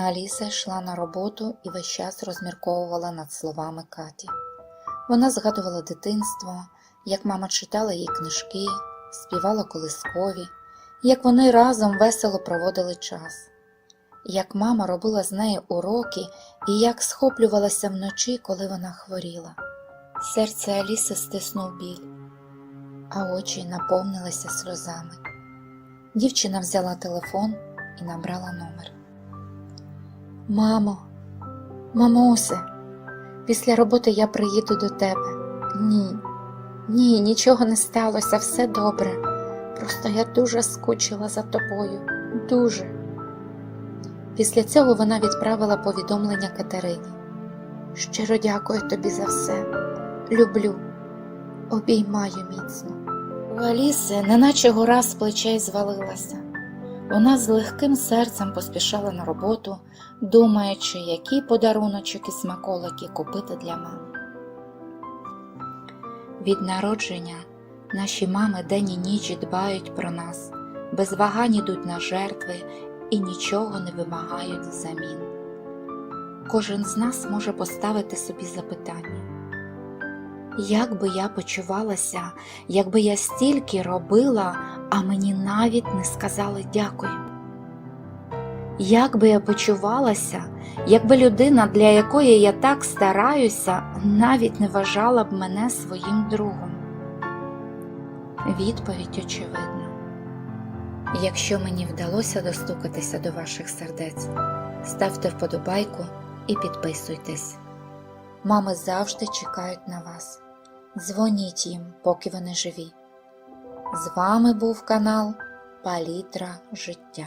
Аліса йшла на роботу і весь час розмірковувала над словами Каті. Вона згадувала дитинство, як мама читала їй книжки, співала колискові, як вони разом весело проводили час, як мама робила з нею уроки і як схоплювалася вночі, коли вона хворіла. Серце Аліси стиснув біль, а очі наповнилися сльозами. Дівчина взяла телефон і набрала номер. Мамо, мамусе, після роботи я приїду до тебе. Ні, ні, нічого не сталося, все добре. Просто я дуже скучила за тобою, дуже. Після цього вона відправила повідомлення Катерині. Щиро дякую тобі за все. Люблю, обіймаю міцно. У Аліси неначе гора з плечей звалилася. Вона з легким серцем поспішала на роботу, думаючи, які подаруночок і смаколики купити для мами. Від народження наші мами день і ніч дбають про нас, без вагань ідуть на жертви і нічого не вимагають взамін. Кожен з нас може поставити собі запитання. Як би я почувалася, якби я стільки робила, а мені навіть не сказали дякую? Як би я почувалася, якби людина, для якої я так стараюся, навіть не вважала б мене своїм другом? Відповідь очевидна. Якщо мені вдалося достукатися до ваших сердець, ставте вподобайку і підписуйтесь. Мами завжди чекають на вас. Дзвоніть їм, поки вони живі. З вами був канал Палітра життя.